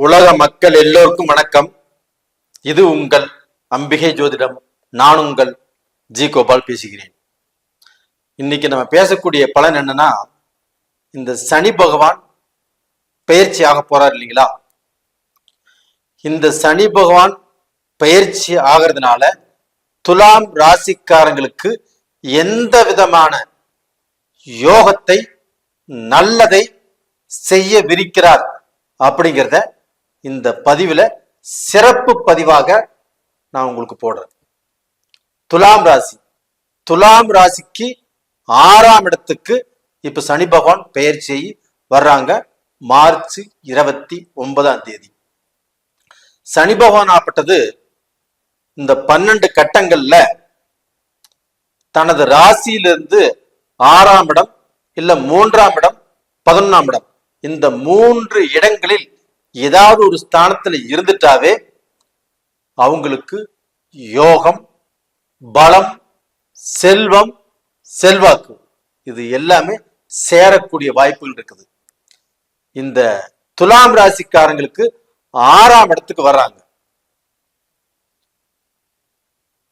உலக மக்கள் எல்லோருக்கும் வணக்கம். இது உங்கள் அம்பிகை ஜோதிடம். நான் உங்கள் ஜி கோபால் பேசுகிறேன். இன்னைக்கு நம்ம பேசக்கூடிய பலன் என்னன்னா இந்த சனி பகவான் பயிற்சி ஆக போறார் இல்லைங்களா? இந்த சனி பகவான் பயிற்சி ஆகிறதுனால துலாம் ராசிக்காரங்களுக்கு எந்த விதமான யோகத்தை நல்லதை செய்ய விரிக்கிறார் அப்படிங்கிறத இந்த பதிவுல சிறப்பு பதிவாக நான் உங்களுக்கு போடுறேன். துலாம் ராசி. துலாம் ராசிக்கு ஆறாம் இடத்துக்கு இப்ப சனி பகவான் பெயர்ச்சியை வர்றாங்க. மார்ச் இருபத்தி ஒன்பதாம் தேதி. சனி பகவான் ஆப்பட்டது இந்த பன்னெண்டு கட்டங்கள்ல தனது ராசியிலிருந்து ஆறாம் இடம் இல்ல மூன்றாம் இடம் பதினொன்னாம் இடம். இந்த மூன்று இடங்களில் ஏதாவது ஒரு ஸ்தானத்துல இருந்துட்டாவே அவங்களுக்கு யோகம் பலம் செல்வம் செல்வாக்கு இது எல்லாமே சேரக்கூடிய வாய்ப்புகள் இருக்குது. இந்த துலாம் ராசிக்காரங்களுக்கு ஆறாம் இடத்துக்கு வர்றாங்க.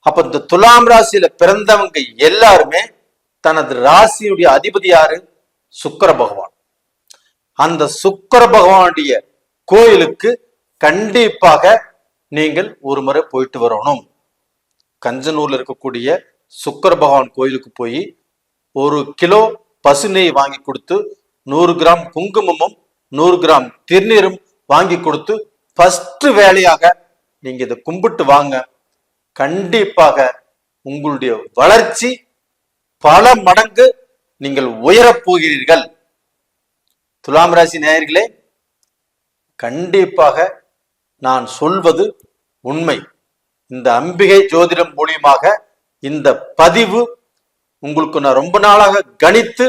அப்ப இந்த துலாம் ராசியில பிறந்தவங்க எல்லாருமே தனது ராசியுடைய அதிபதி யாரு? சுக்கர பகவான். அந்த சுக்கிர பகவானுடைய கோயிலுக்கு கண்டிப்பாக நீங்கள் ஒரு முறை போயிட்டு வரணும். கஞ்சனூர்ல இருக்கக்கூடிய சுக்கர பகவான் கோயிலுக்கு போய் ஒரு கிலோ பசு நெய் வாங்கி கொடுத்து நூறு கிராம் குங்குமமும் நூறு கிராம் திருநீரும் வாங்கி கொடுத்து ஃபர்ஸ்ட் வேலையாக நீங்க இதை கும்பிட்டு வாங்க. கண்டிப்பாக உங்களுடைய வளர்ச்சி பல மடங்கு நீங்கள் உயரப் போகிறீர்கள். துலாம் ராசி நேயர்களே கண்டிப்பாக நான் சொல்வது உண்மை. இந்த அம்பிகை ஜோதிடம் மூலியமாக இந்த பதிவு உங்களுக்கு நான் ரொம்ப நாளாக கணித்து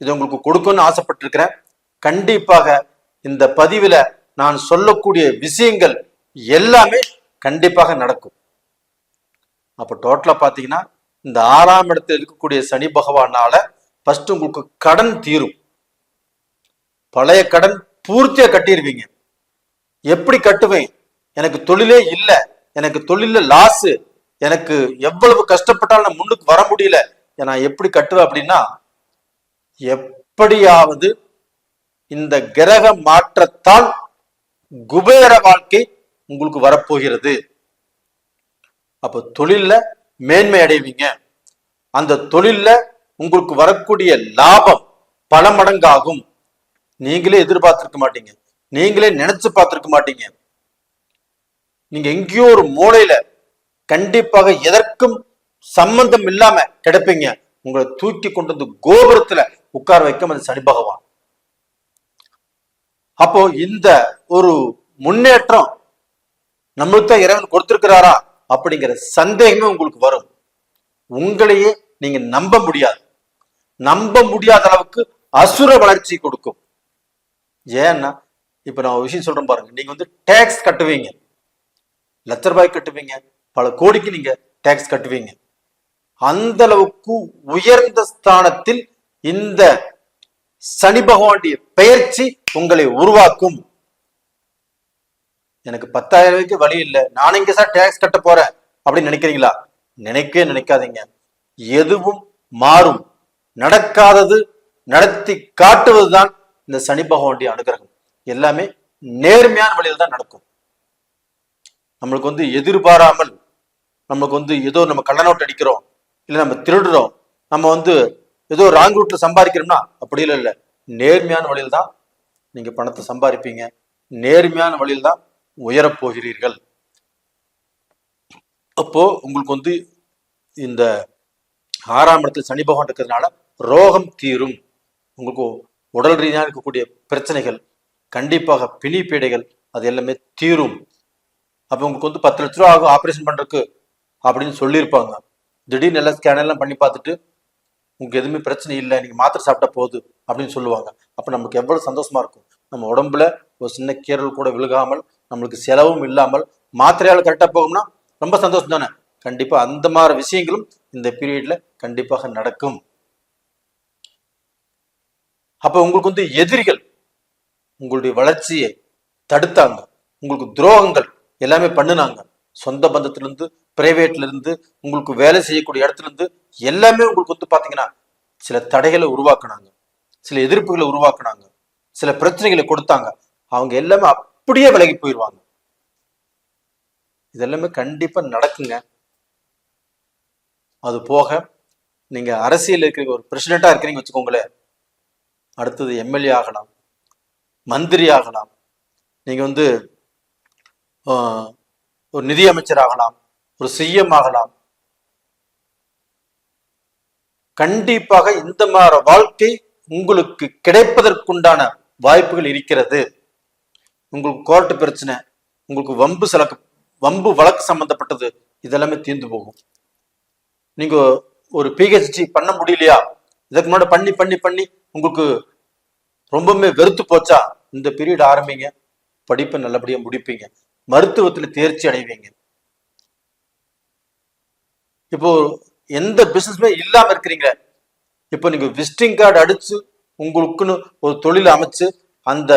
இது உங்களுக்கு கொடுக்கணும்னு ஆசைப்பட்டிருக்கிறேன். கண்டிப்பாக இந்த பதிவுல நான் சொல்லக்கூடிய விஷயங்கள் எல்லாமே கண்டிப்பாக நடக்கும். அப்ப டோட்டலா பாத்தீங்கன்னா இந்த ஆறாம் இடத்துல இருக்கக்கூடிய சனி பகவானால ஃபர்ஸ்ட் உங்களுக்கு கடன் தீரும். பழைய கடன் பூர்த்தியா கட்டிடுவீங்க எப்படி கட்டுவேன்? எனக்கு தொழிலே இல்லை. எனக்கு தொழில லாஸு எனக்கு எவ்வளவு கஷ்டப்பட்டாலும் நான் முன்னுக்கு வர முடியல. நான் எப்படி கட்டுவேன் அப்படின்னா எப்படியாவது இந்த கிரக மாற்றத்தால் குபேர வாழ்க்கை உங்களுக்கு வரப்போகிறது. அப்ப தொழில்ல மேன்மை அடைவீங்க. அந்த தொழில்ல உங்களுக்கு வரக்கூடிய லாபம் பல மடங்காகும். நீங்களே எதிர்பார்த்திருக்க மாட்டீங்க. நீங்களே நினைச்சு பார்த்திருக்க மாட்டீங்க. நீங்க எங்கேயோ ஒரு மூலையில கண்டிப்பாக எதற்கும் சம்பந்தம் இல்லாம கிடைப்பீங்க. உங்களை தூக்கி கொண்டு வந்து கோபுரத்துல உட்கார வைக்கும் அது சனி பகவான். அப்போ இந்த ஒரு முன்னேற்றம் நம்மளுக்கு தான் இறைவன் கொடுத்திருக்கிறாரா? அப்படிங்கிற சந்தேகமே உங்களுக்கு வரும். உங்களையே நீங்க நம்ப முடியாது. நம்ப முடியாத அளவுக்கு அசுர வளர்ச்சி கொடுக்கும். ஏன்னா இப்ப நான் ஒரு விஷயம் சொல்றேன் பாருங்க. நீங்க வந்து டேக்ஸ் கட்டுவீங்க. லட்ச ரூபாய் கட்டுவீங்க. பல கோடிக்கு நீங்க டேக்ஸ் கட்டுவீங்க. அந்த அளவுக்கு உயர்ந்த ஸ்தானத்தில் இந்த சனி பகவானுடைய பெயர்ச்சி உங்களை உருவாக்கும். எனக்கு பத்தாயிரம் ரூபாய்க்கு வழி இல்லை. நான் இங்க சார் டேக்ஸ் கட்ட போறேன். அப்படின்னு நினைக்கிறீங்களா? நினைக்கவே நினைக்காதீங்க. எதுவும் மாறும். நடக்காதது நடத்தி காட்டுவதுதான் இந்த சனி பகவானுடைய அனுகிரகம் எல்லாமே நேர்மையான வழியில் தான் நடக்கும். நம்மளுக்கு வந்து எதிர்பாராமல் நம்மளுக்கு வந்து ஏதோ நம்ம கள்ள நோட்டு அடிக்கிறோம் இல்லை நம்ம திருடுறோம் நம்ம வந்து ஏதோ ராங் ரூட்ல சம்பாதிக்கிறோம்னா அப்படி இல்லை இல்லை. நேர்மையான வழியில் தான் நீங்க பணத்தை சம்பாதிப்பீங்க. நேர்மையான வழியில் தான் உயரப் போகிறீர்கள். அப்போ உங்களுக்கு வந்து இந்த ஆறாம் இடத்துல சனி பகவான் இருக்கிறதுனால ரோகம் தீரும். உங்களுக்கு உடல் ரீதியாக இருக்கக்கூடிய பிரச்சனைகள் கண்டிப்பாக பிணி பீடைகள் அது எல்லாமே தீரும். அப்போ உங்களுக்கு வந்து பத்து லட்ச ரூபா ஆகும் ஆப்ரேஷன் பண்ணுறதுக்கு அப்படின்னு சொல்லியிருப்பாங்க. திடீர்னு எல்லாம் ஸ்கேன் எல்லாம் பண்ணி பார்த்துட்டு உங்களுக்கு எதுவுமே பிரச்சனை இல்லை நீங்கள் மாத்திரை சாப்பிட்டா போகுது அப்படின்னு சொல்லுவாங்க. அப்போ நமக்கு எவ்வளவு சந்தோஷமா இருக்கும். நம்ம உடம்புல ஒரு சின்ன கீரல் கூட விழுகாமல் நம்மளுக்கு செலவும் இல்லாமல் மாத்திரையால் கரெக்டாக போகும்னா ரொம்ப சந்தோஷம் தானே? கண்டிப்பாக அந்த மாதிரி விஷயங்களும் இந்த பீரியடில் கண்டிப்பாக நடக்கும். அப்ப உங்களுக்கு வந்து எதிரிகள் உங்களுடைய வளர்ச்சியை தடுத்தாங்க. உங்களுக்கு துரோகங்கள் எல்லாமே பண்ணுனாங்க. சொந்த பந்தத்துல இருந்து பிரைவேட்ல இருந்து உங்களுக்கு வேலை செய்யக்கூடிய இடத்துல இருந்து எல்லாமே உங்களுக்கு வந்து பாத்தீங்கன்னா சில தடைகளை உருவாக்குனாங்க. சில எதிர்ப்புகளை உருவாக்குனாங்க. சில பிரச்சனைகளை கொடுத்தாங்க. அவங்க எல்லாமே அப்படியே விலகி போயிடுவாங்க இதெல்லாமே கண்டிப்பா நடக்குங்க. அது போக நீங்க அரசியல் இருக்கிற ஒரு பிரசிடென்டா இருக்கிறீங்க வச்சுக்கோங்களேன். அடுத்தது எம்எல்ஏ ஆகலாம். மந்திரி ஆகலாம். நீங்கள் வந்து ஆஹ், ஒரு நிதி அமைச்சர் ஆகலாம். ஒரு சிஎம் ஆகலாம். கண்டிப்பாக இந்த மாதிரி வாழ்க்கை உங்களுக்கு கிடைப்பதற்குண்டான வாய்ப்புகள் இருக்கிறது. உங்களுக்கு கோர்ட்டு பிரச்சனை உங்களுக்கு வம்பு சலக்கு வம்பு வழக்கு சம்பந்தப்பட்டது இதெல்லாமே தீர்ந்து போகும். நீங்க ஒரு பிஹெச்டி பண்ண முடியலையா? இதுக்கு முன்னாடி பண்ணி பண்ணி பண்ணி உங்களுக்கு ரொம்பவுமே வெறுத்து போச்சா? இந்த பீரியட் ஆரம்பிங்க. படிப்பை நல்லபடியாக முடிப்பீங்க. மருத்துவத்தில் தேர்ச்சி அடைவீங்க. இப்போ எந்த பிசினஸ்மே இல்லாம இருக்கிறீங்க. இப்போ நீங்க விசிட்டிங் கார்டு அடிச்சு உங்களுக்குன்னு ஒரு தொழில் அமைச்சு அந்த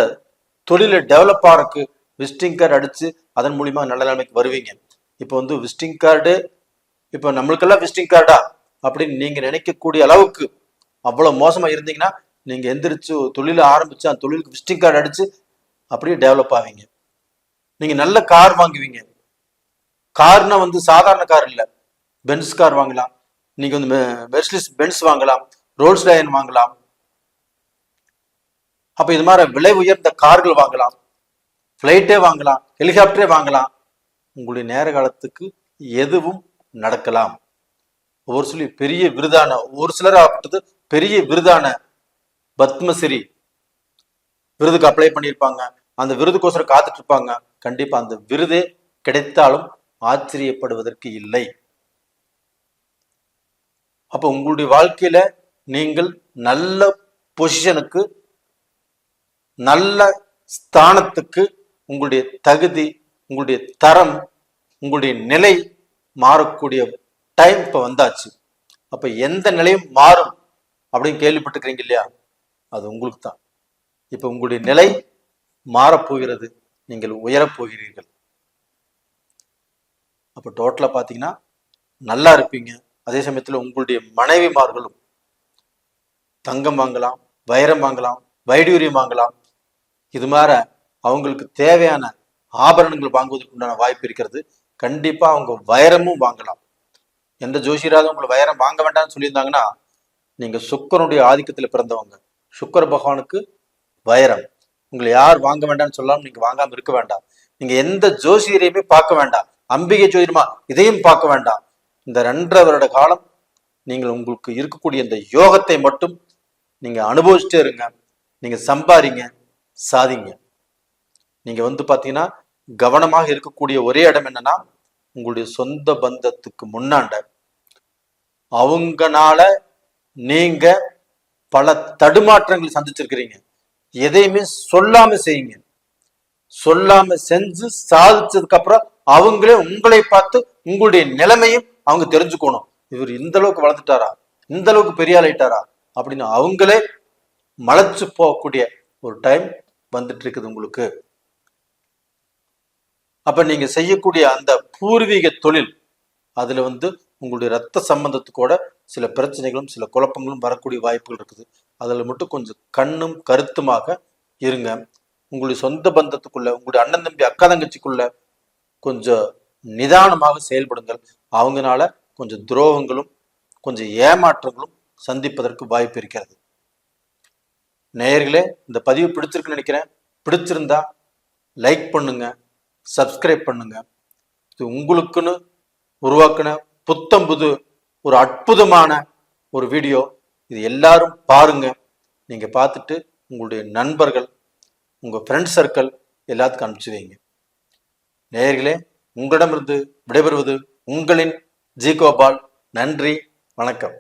தொழிலை டெவலப் ஆகிறதுக்கு விசிட்டிங் கார்டு அடிச்சு அதன் மூலியமா நல்ல நிலைமைக்கு வருவீங்க. இப்போ வந்து விசிட்டிங் கார்டு இப்போ நம்மளுக்கெல்லாம் விசிட்டிங் கார்டா அப்படின்னு நீங்க நினைக்கக்கூடிய அளவுக்கு அவ்வளவு மோசமா இருந்தீங்கன்னா நீங்க எந்திரிச்சு தொழிலை ஆரம்பிச்சு அந்த தொழிலுக்கு விசிட்டிங் கார்டு அடிச்சு அப்படியே டெவலப் ஆவீங்க. நீங்க நல்ல கார் வாங்குவீங்க. கார்னா வந்து சாதாரண கார் இல்லை. பென்ஸ் கார் வாங்கலாம். நீங்க வந்து மெர்சிலிஸ் பென்ஸ் வாங்கலாம். ரோல்ஸ் லைன் வாங்கலாம். அப்ப இது மாதிரி விலை உயர்ந்த கார்கள் வாங்கலாம். ஃப்ளைட்டே வாங்கலாம். ஹெலிகாப்டரே வாங்கலாம். உங்களுடைய நேர காலத்துக்கு எதுவும் நடக்கலாம். ஒரு சொல்லி பெரிய விருதான ஒரு சிலர் ஆகப்பட்டது பெரிய விருதான பத்மஸ்ரீ விருதுக்கு அப்ளை பண்ணியிருப்பாங்க. அந்த விருதுக்கோசரம் காத்துட்டு இருப்பாங்க கண்டிப்பா அந்த விருதே கிடைத்தாலும் ஆச்சரியப்படுவதற்கு இல்லை. அப்ப உங்களுடைய வாழ்க்கையில நீங்கள் நல்ல பொசிஷனுக்கு நல்ல ஸ்தானத்துக்கு உங்களுடைய தகுதி உங்களுடைய தரம் உங்களுடைய நிலை மாறக்கூடிய டைம் இப்ப வந்தாச்சு. அப்ப எந்த நிலையும் மாறும். அப்படின்னு கேள்விப்பட்டிருக்கிறீங்க இல்லையா? அது உங்களுக்கு தான் இப்ப உங்களுடைய நிலை மாறப்போகிறது. நீங்கள் உயரப் போகிறீர்கள் டோட்டலாக டோட்டலா பாத்தீங்கன்னா நல்லா இருப்பீங்க. அதே சமயத்துல உங்களுடைய மனைவிமார்களும் தங்கம் வாங்கலாம் வைரம் வாங்கலாம் வைடூரியம் வாங்கலாம். இது மாதிரி அவங்களுக்கு தேவையான ஆபரணங்கள் வாங்குவதற்கு உண்டான வாய்ப்பு இருக்கிறது. கண்டிப்பா அவங்க வைரமும் வாங்கலாம். எந்த ஜோசியராக உங்களை வைரம் வாங்க வேண்டாம்னு சொல்லியிருந்தாங்கன்னா நீங்க சுக்கரனுடைய ஆதிக்கத்துல பிறந்தவங்க. சுக்கர பகவானுக்கு வைரம். உங்களை யார் வாங்க வேண்டாம்னு சொல்லாமல் நீங்க வாங்காம இருக்க வேண்டாம். நீங்க எந்த ஜோசியரையுமே பார்க்க வேண்டாம். அம்பிகை ஜோதிடமா இதையும் பார்க்க வேண்டாம். இந்த ரெண்டரை வருட காலம் நீங்கள் உங்களுக்கு இருக்கக்கூடிய இந்த யோகத்தை மட்டும் நீங்க அனுபவிச்சுட்டே இருங்க. நீங்க சம்பாரிங்க சாதிங்க. நீங்க வந்து பாத்தீங்கன்னா கவனமாக இருக்கக்கூடிய ஒரே இடம் என்னன்னா உங்களுடைய சொந்த பந்தத்துக்கு முன்னாண்ட. அவங்கனால நீங்க பல தடுமாற்றங்களை சந்திச்சிருக்கிறீங்க. எதையுமே சொல்லாம செய்யுங்க. சொல்லாம செஞ்சு சாதிச்சதுக்கு அப்புறம் அவங்களே உங்களை பார்த்து உங்களுடைய நிலைமையும் அவங்க தெரிஞ்சுக்கணும். இவர் இந்த அளவுக்கு வளர்ந்துட்டாரா? இந்த அளவுக்கு பெரிய ஆளாயிட்டாரா அப்படின்னு அவங்களே மலைச்சு போகக்கூடிய ஒரு டைம் வந்துட்டு இருக்குது உங்களுக்கு. அப்ப நீங்க செய்யக்கூடிய அந்த பூர்வீக தொழில் அதுல வந்து உங்களுடைய ரத்த சம்பந்தத்துக்கூட சில பிரச்சனைகளும் சில குழப்பங்களும் வரக்கூடிய வாய்ப்புகள் இருக்குது. அதில் மட்டும் கொஞ்சம் கண்ணும் கருத்துமாக இருங்க. உங்களுடைய சொந்த பந்தத்துக்குள்ள உங்களுடைய அண்ணன் தம்பி அக்கா தங்கச்சிக்குள்ள கொஞ்சம் நிதானமாக செயல்படுங்கள். அவங்கனால கொஞ்சம் துரோகங்களும் கொஞ்சம் ஏமாற்றங்களும் சந்திப்பதற்கு வாய்ப்பு இருக்கிறது. நேயர்களே இந்த பதிவு பிடிச்சிருக்குன்னு நினைக்கிறேன். பிடிச்சிருந்தா லைக் பண்ணுங்க சப்ஸ்கிரைப் பண்ணுங்க. இது உங்களுக்குன்னு உருவாக்கின புத்தம் புது ஒரு அற்புதமான ஒரு வீடியோ இது எல்லாரும் பாருங்க. நீங்க பார்த்துட்டு உங்களுடைய நண்பர்கள் உங்க ஃப்ரெண்ட் சர்க்கிள் எல்லாத்துக்கும் அனுப்பிச்சு வைங்க. நேயர்களே உங்களிடமிருந்து விடைபெறுவது உங்களின் ஜி கோபால் நன்றி வணக்கம்.